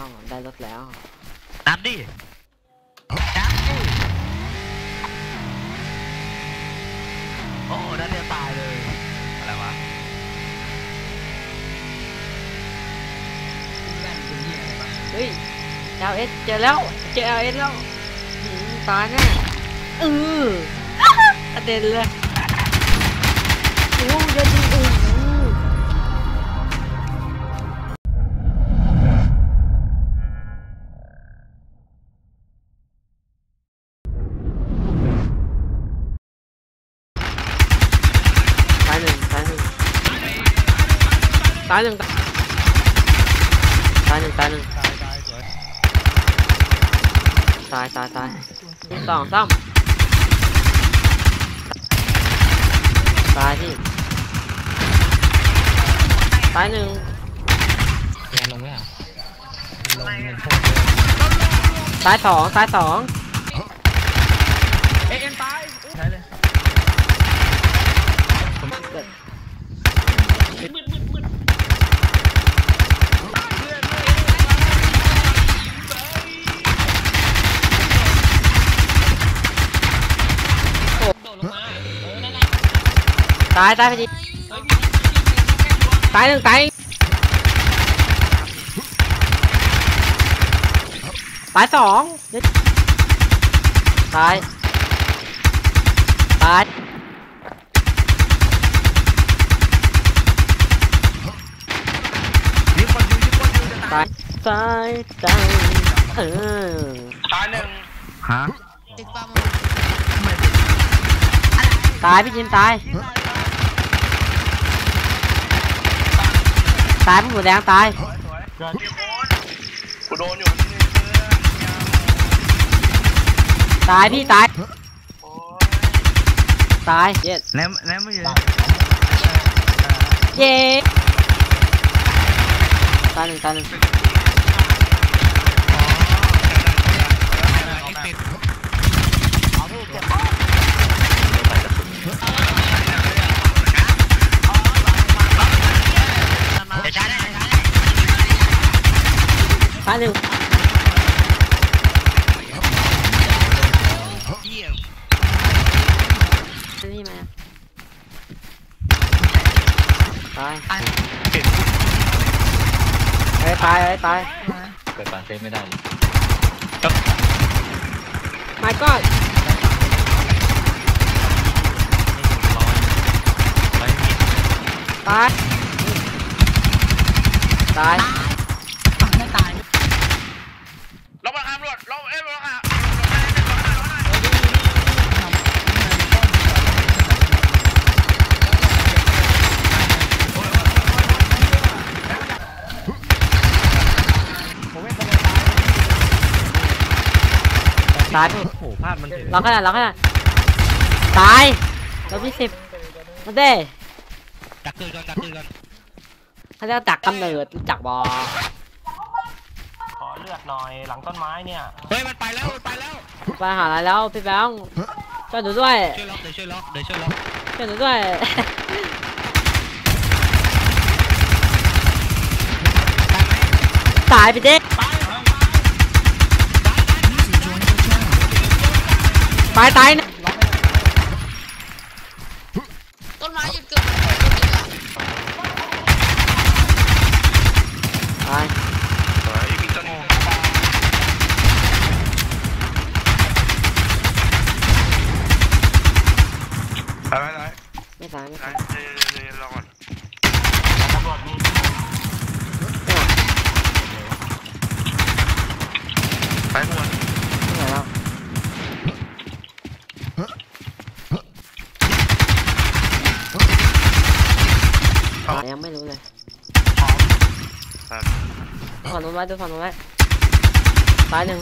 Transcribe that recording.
แล้วได้รถแล้วนับดินับดิโอ้นั่นเรียตายเลยอะไรวะเฮ้ยเอลเอสเจอแล้ว เจอเอลเอสแล้วหืมตายแน่เออกระเด็นเลยโอ้ยเดินดีโอ้โหตา ตายหนึ่งตายหนึ่งตายหนึ่งตายตายสวยตายตายตายสองสามตายที่ตายหนึ่งแกลงไหมอะลงเงินโคตรตายสองตายสอง เอ็นตายใช่เลย ตายตายพอดีตายหนึ่งตายตายสองเดี๋ยวตายตายยิงคนอยู่ยิงคนอยู่จะตายตายตายตายเออตายหนึ่งฮะติดปลาหมตายพี่จิมตาย ตายพี่หมูแดงตายเกิดกูโดนอยู่นี่ตายพี่ตายโอ้ยตายเย็ดแนมแนมไม่อยู่เย้ตายหนึ่งตายหนึ่ง จะใช้ได้ ตายหนึ่งเยี่ยมนี่มาตายเห็นเอ้ยตายเอ้ยตายเกิดปานเฟซไม่ได้ my god ตาย ตาย ไม่ตาย ลงมาครับตำรวจลงเอ้ยลงมา ตายโอ้โหพลาดมันถึงล็อกขนาดล็อกขนาดตายลบที่สิบมาเด้จักคืนก่อนจักคืนก่อนเขาเรียกว่าจักกำเนิดรู้จักบอขอเลือดหน่อยหลังต้นไม้เนี่ยเฮ้ยมันไปแล้วมันไปแล้วไปหาอะไรแล้วพี่แบงค์ช่วยหนูด้วยช่วยล็อกเดี๋ยวช่วยล็อกเดี๋ยวช่วยล็อกช่วยหนูด้วยตายไปเด้ ตายตายนะต้นไม้หยุดเกิดตายเฮ้ยมีต้นไปไปไปไม่ตายไม่ไปตายเดี๋ยวเดี๋ยวเดี๋ยวรอก่อนไปหมดไม่ไหวแล้วยังไม่รู้เลย ครับฝั่งนู้นไว้ดูฝั่งนู้นไว้ตายหนึ่ง